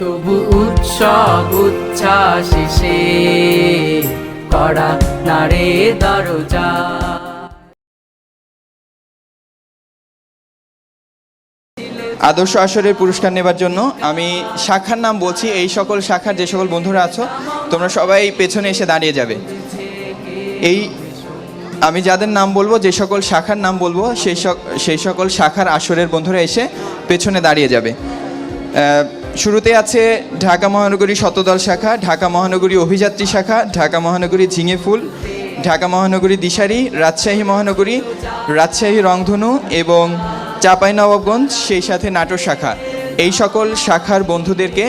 তবু উৎসব উচ্ছ্বাসে করা নারে দরজা। আদর্শ আসরের পুরস্কার নেবার জন্য আমি শাখার নাম বলছি, এই সকল শাখার যে সকল বন্ধুরা আছো, তোমরা সবাই পেছনে এসে দাঁড়িয়ে যাবে। এই আমি যাদের নাম বলব, যে সকল শাখার নাম বলব সেই সেই সকল শাখার আসরের বন্ধুরা এসে পেছনে দাঁড়িয়ে যাবে। শুরুতে আছে ঢাকা মহানগরী শতদল শাখা, ঢাকা মহানগরী অভিযাত্রী শাখা, ঢাকা মহানগরী ঝিঙে ফুল, ঢাকা মহানগরী দিশারি, রাজশাহী মহানগরী, রাজশাহী রংধনু এবং চাঁপাইনবাবগঞ্জ, সেই সাথে নাটোর শাখা। এই সকল শাখার বন্ধুদেরকে,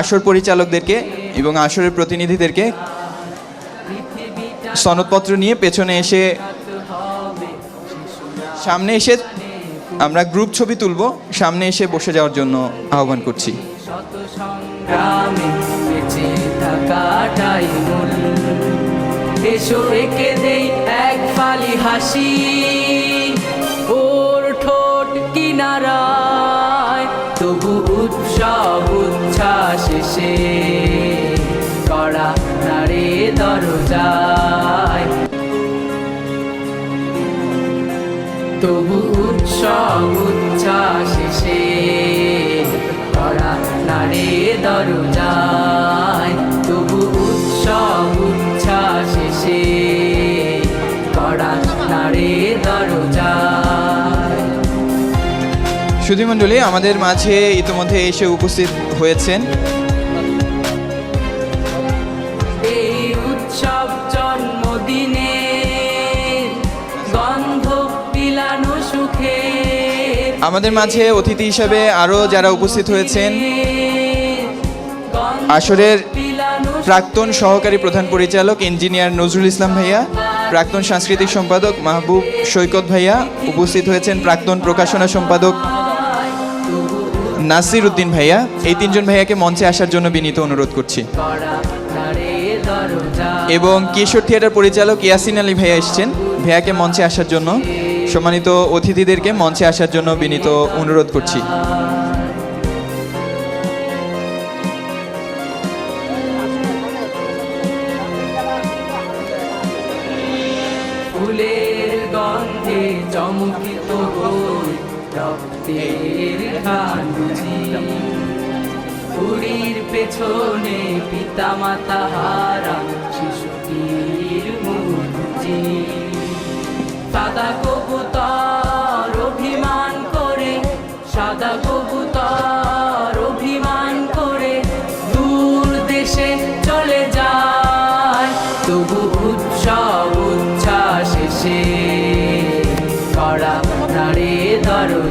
আসর পরিচালকদেরকে এবং আসরের প্রতিনিধিদেরকে সনদপত্র নিয়ে পেছনে এসে সামনে এসে আমরা গ্রুপ ছবি তুলব, সামনে এসে বসে যাওয়ার জন্য আহ্বান করছি। শত সংগ্রামে বেঁচে থাকাটাই মূল। এসো একে দেই এক ফালি হাসি, ওর ঠোঁট কিনারায়। তবু উৎসব উচ্ছ্বাসে কড়া নারে দরজায়। তবু উৎসব উচ্ছ্বাসে করা নারে দরজায় তবু উৎসব উচ্ছা শেষে নারে দরজায়। সুধীমণ্ডলী, আমাদের মাঝে ইতিমধ্যে এসে উপস্থিত হয়েছেন। আমাদের মাঝে অতিথি হিসাবে আরও যারা উপস্থিত হয়েছেন, আসরের প্রাক্তন সহকারী প্রধান পরিচালক ইঞ্জিনিয়ার নজরুল ইসলাম ভাইয়া, প্রাক্তন সাংস্কৃতিক সম্পাদক মাহবুব সৈকত ভাইয়া, উপস্থিত হয়েছেন প্রাক্তন প্রকাশনা সম্পাদক নাসির উদ্দিন ভাইয়া। এই তিনজন ভাইয়াকে মঞ্চে আসার জন্য বিনীত অনুরোধ করছি। এবং কিশোর থিয়েটার পরিচালক ইয়াসিন আলী ভাইয়া এসেছেন। ভাইয়াকে মঞ্চে আসার জন্য সম্মানিত অতিথিদেরকে মঞ্চে আসার জন্য বিনীত অনুরোধ করছি। ফুলের গন্ধে পেছনে পিতা মাতা হারা শিশুটির সাদা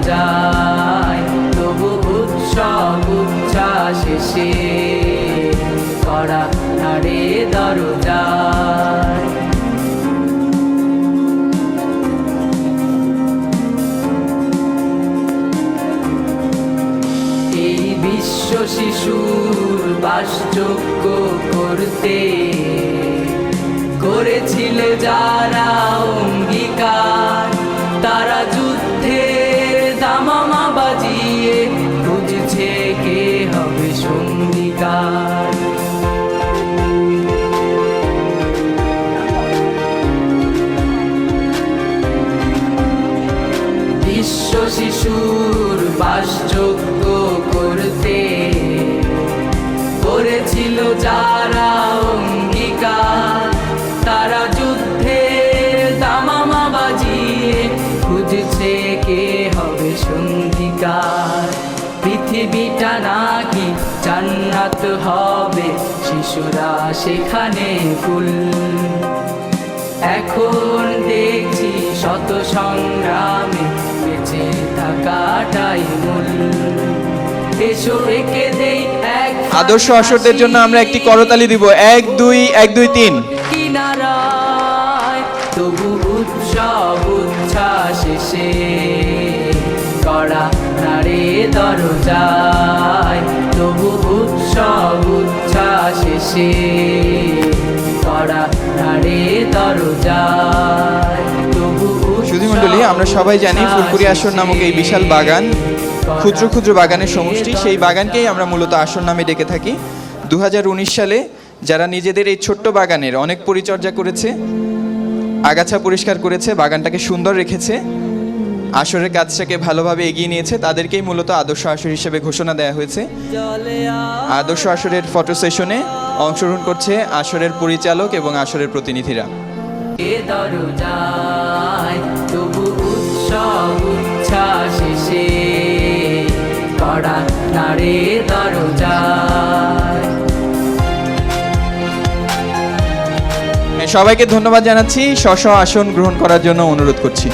দরজায় তবু উৎসব উচ্ছ্বাসে করা নারে দরজায়। এই বিশ্ব শিশুর বাসযোগ্য করতে করেছিল যারা অঙ্গীকার, তারা বিশ্ব শিশুর বাসযোগ্য করতে করেছিল যারা অঙ্গীকার, তারা যুদ্ধের দামামা বাজিয়ে খুঁজছে কে হবে সঙ্গীকার। পৃথিবীটা নাকি জান্নাত হবে, শিশুরা সেখানে ফুল। এখন দেখছি শত সংগ্রামে বেঁচে এসো একে দেই এক আদর্শ আসরদের জন্য আমরা একটি করতালি দিব। এক দুই এক দুই তিন। কিনারায় তবু উৎসব উচ্ছ্বাসে করা নারে দরজায়। তবু উৎসব উচ্ছ্বাসে করা আমরা সবাই জানি ফুলপুরি আসর নামক এই বিশাল বাগান ক্ষুদ্র ক্ষুদ্র বাগানের সমষ্টি। সেই বাগানকেই আমরা মূলত আসন নামে ডেকে থাকি। দুহাজার উনিশ সালে যারা নিজেদের এই ছোট্ট বাগানের অনেক পরিচর্যা করেছে আগাছা পরিষ্কার করেছে বাগানটাকে সুন্দর রেখেছে আসরের কাজটাকে ভালোভাবে এগিয়ে নিয়েছে তাদেরকেই মূলত আদর্শ আসর হিসেবে ঘোষণা দেওয়া হয়েছে। আদর্শ আসরের ফটো সেশনে অংশগ্রহণ করছে আসরের পরিচালক এবং আসরের প্রতিনিধিরা। এ দরজায় তবু উৎসব, উচ্ছ্বাসে কড়া নারে দরজায়। সবাইকে ধন্যবাদ জানাচ্ছি। স্ব আসন গ্রহণ করার জন্য অনুরোধ করছি।